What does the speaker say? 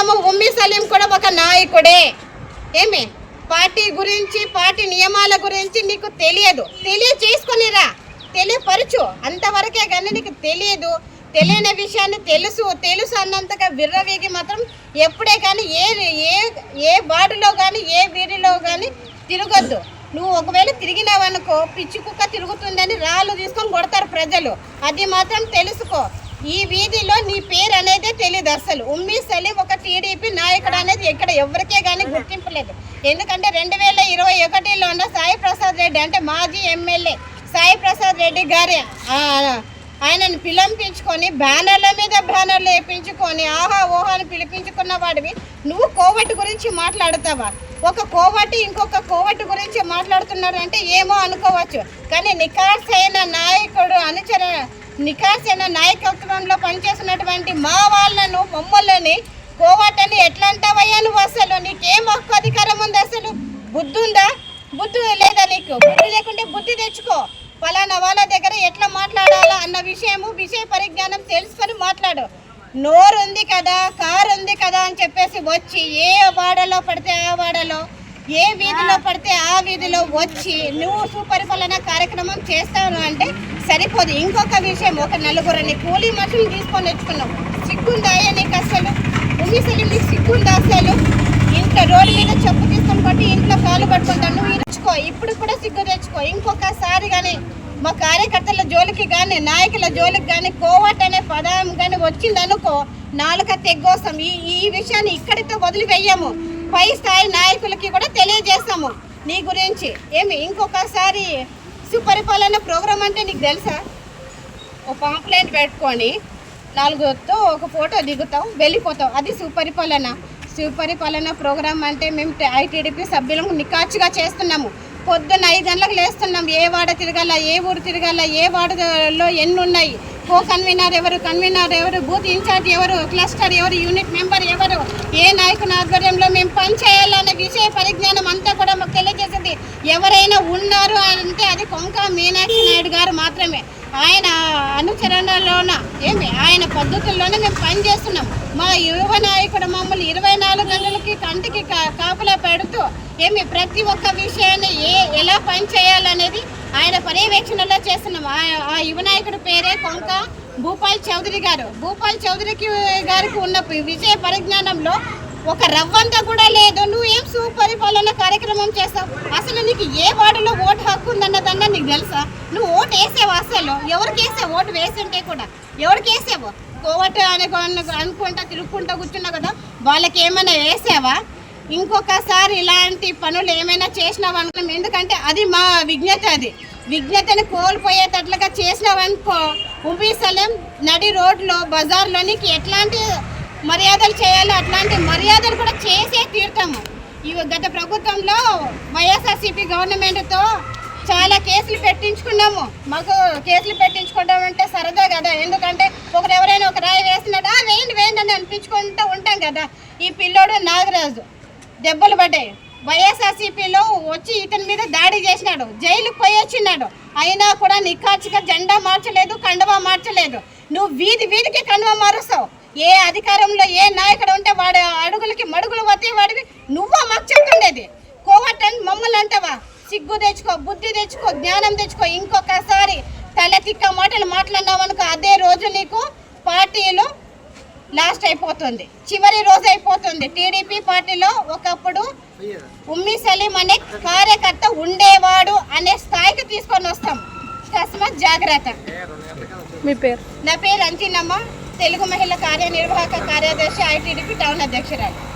సలీము ఉమ్మి సలీం కూడా ఒక నాయకుడే. ఏమి? పార్టీ గురించి పార్టీ నియమాల గురించి నీకు తెలియదు. తెలియచేసుకునిరా. తెలియపరచు. అంతవరకే కానీ నీకు తెలియదు. తెలియని విషయాన్ని తెలుసు. తెలుసు అన్నంతగా విర్రవీగి మాత్రం ఎప్పుడే కానీ ఏ ఏ ఏ వార్డులో కానీ ఏ వీధిలో కానీ తిరగొద్దు. నువ్వు ఒకవేళ తిరిగినావనుకో పిచ్చి కుక్క తిరుగుతుందని రాళ్ళు తీసుకొని కొడతారు ప్రజలు. అది మాత్రం తెలుసుకో. ఈ వీధిలో నీ పేరు అనేది తెలియదు అసలు. ఉమ్మి సలీం ఒక టీడీపీ నాయకుడు అనేది ఎక్కడ ఎవరికే కానీ గుర్తింపు లేదు. ఎందుకంటే రెండు వేల ఇరవై ఒకటిలో ఉన్న సాయి ప్రసాద్ రెడ్డి అంటే మాజీ ఎమ్మెల్యే సాయి ప్రసాద్ రెడ్డి గారి. ఆయనను పిలంపించుకొని బ్యానర్ల మీద బ్యానర్లు వేయించుకొని ఆహా ఓహా అని పిలిపించుకున్న వాడివి. నువ్వు కోవటి గురించి మాట్లాడతావా? ఒక కోవటి ఇంకొక కోవటి గురించి మాట్లాడుతున్నారంటే ఏమో అనుకోవచ్చు. కానీ నికార్సైన నాయకుడు అనుచర నికార్సైన నాయకత్వంలో పనిచేస్తున్నటువంటి మా వాళ్ళను మమ్మల్ని కోవటని ఎట్లా అంటావయ్యా నువ్వు అసలు? నీకేం హక్కు అధికారం ఉంది అసలు? బుద్ధి ఉందా? బుద్ధి లేదా నీకు? బుద్ధి లేకుంటే బుద్ధి తెచ్చుకో. ఫలానా వాళ్ళ దగ్గర ఎట్లా మాట్లాడాలా అన్న విషయము విషయ పరిజ్ఞానం తెలుసుకొని మాట్లాడు. నోరు ఉంది కదా కారు ఉంది కదా అని చెప్పేసి వచ్చి ఏ వాడలో పడితే ఆ వాడలో ఏ వీధిలో పడితే ఆ వీధిలో వచ్చి నువ్వు సుపరిపాలన కార్యక్రమం చేస్తాను అంటే సరిపోదు. ఇంకొక విషయం ఒక నలుగురిని కూలీ మనుషులు తీసుకొని తెచ్చుకున్నావు. సిగ్గుందా నీకు అసలు? ఉమ్మిసలి నీకు సిగ్గుందా అసలు? ఇంట్లో రోడ్డు మీద చెప్పు తీసుకొని కొట్టి ఇంట్లో కాలు పట్టుకుంటాను నువ్వు ఇచ్చుకో ఇప్పుడు కూడా సిగ్గు తెచ్చుకో. ఇంకొకసారి కానీ మా కార్యకర్తల జోలికి కానీ నాయకుల జోలికి కానీ కోవట్ అనే పదం కానీ వచ్చిందనుకో నాలుక తెగ్గోసం. ఈ ఈ విషయాన్ని ఇక్కడితో వదిలివేయము. పై స్థాయి నాయకులకి కూడా తెలియజేస్తాము నీ గురించి. ఏమి ఇంకొకసారి సుపరిపాలన ప్రోగ్రామ్ అంటే నీకు తెలుసా? ఒక పాంప్లెంట్ పెట్టుకొని నాలుగుతో ఒక ఫోటో దిగుతాం వెళ్ళిపోతాం. అది సుపరిపాలన. సుపరిపాలన ప్రోగ్రాం అంటే మేము ఐటీడీపీ సభ్యులకు నికాచుగా చేస్తున్నాము. పొద్దున్న ఐదు గంటలకు లేస్తున్నాం. ఏ వాడ తిరగాల ఏ ఊరు తిరగాల ఏ వాడలో ఎన్ని ఉన్నాయి కో కన్వీనర్ ఎవరు కన్వీనర్ ఎవరు బూత్ ఇన్ఛార్జ్ ఎవరు క్లస్టర్ ఎవరు యూనిట్ మెంబర్ ఎవరు ఏ నాయకుని ఆధ్వర్యంలో మేము పనిచేయాలనే విషయ పరిజ్ఞానం అంతా కూడా మాకు తెలియజేసింది. ఎవరైనా ఉన్నారు అంటే అది కొంక మీనాక్షి నాయుడు గారు మాత్రమే. ఆయన అనుచరణలోన ఏమి ఆయన పద్ధతుల్లోనే మేము పని చేస్తున్నాం మా యువ నాయకుడు మమ్మల్ని ఇరవై నాలుగు గంటలకి కంటికి కా- కాపులా పెడుతూ ఏమి ప్రతి ఒక్క విషయాన్ని ఏ ఎలా పని చేయాలనేది ఆయన పర్యవేక్షణలో చేస్తున్నాం. ఆ- ఆ యువ నాయకుడి పేరే కొంక భూపాల్ చౌదరి గారు. భూపాల్ చౌదరికి గారికి ఉన్న విజయ పరిజ్ఞానంలో ఒక రవ్వంతా కూడా లేదు. నువ్వు ఏం సుపరిపాలన కార్యక్రమం చేస్తావు అసలు నీకు ఏ వార్డులో ఓటు హక్కు ఉందన్నదన్న నీకు తెలుసా? నువ్వు ఓటు వేసావు అసలు. ఎవరికి వేసావు? ఓటు వేసింటే కూడా. ఎవరికి వేసావు? కోవట్ అనుకో అనుకుంటా తిరుగుకుంటా కూర్చున్నావు కదా. వాళ్ళకి ఏమైనా వేసావా? ఇంకొకసారి ఇలాంటి పనులు ఏమైనా చేసినావనుకో ఎందుకంటే అది మా విజ్ఞత అది. విజ్ఞతను కోల్పోయేటట్లుగా చేసినావనుకో ఉంపిసలేం నడి రోడ్లో బజార్లోనికి ఎట్లాంటి మర్యాదలు చేయాలో అట్లాంటి మర్యాదలు కూడా చేసే తీరుతాము ఇవి గత ప్రభుత్వంలో వైఎస్ఆర్సీపీ గవర్నమెంట్తో చాలా కేసులు పెట్టించుకున్నాము. మాకు కేసులు పెట్టించుకోవడం అంటే సరదా కదా. ఎందుకంటే ఒకరు ఎవరైనా ఒక రాయి వేసినట్టు "ఆ, వేయండి వేయండి అని అనిపించుకుంటూ ఉంటాం కదా. ఈ పిల్లోడు నాగరాజు దెబ్బలు పడ్డాయి. వైఎస్ఆర్సీపీలో వచ్చి ఇతని మీద దాడి చేసినాడు. జైలుకు పోయి వచ్చినాడు. అయినా కూడా నిఖాచిగా జెండా మార్చలేదు కండువా మార్చలేదు. నువ్వు వీధి వీధికి కండువా మారుస్తావు. ఏ అధికారంలో ఏ నాయకుడు ఉంటే వాడి అడుగులకి మడుగులు వతే వాడివి. నువ్వా మాకు చెప్తుండేది? కోవట్ అని మమ్మల్ని అంటావా? సిగ్గు తెచ్చుకో బుద్ధి తెచ్చుకో జ్ఞానం తెచ్చుకో ఇంకొకసారి తల తిక్క మాటలు మాట్లాడినావనుకో అదే రోజు నీకు పార్టీలో లాస్ట్ అయిపోతుంది. చివరి రోజు అయిపోతుంది. టీడీపీ పార్టీలో ఒకప్పుడు ఉమ్మి సలీం అనే కార్యకర్త ఉండేవాడు అనే స్థాయికి తీసుకొని వస్తాం. తస్మాత్ జాగ్రత్త. మీ పేరు? నా పేరు అంజినమ్మ తెలుగు మహిళా కార్యనిర్వాహక కార్యదర్శి ఐటీడీపీ టౌన్ అధ్యక్షురాలు.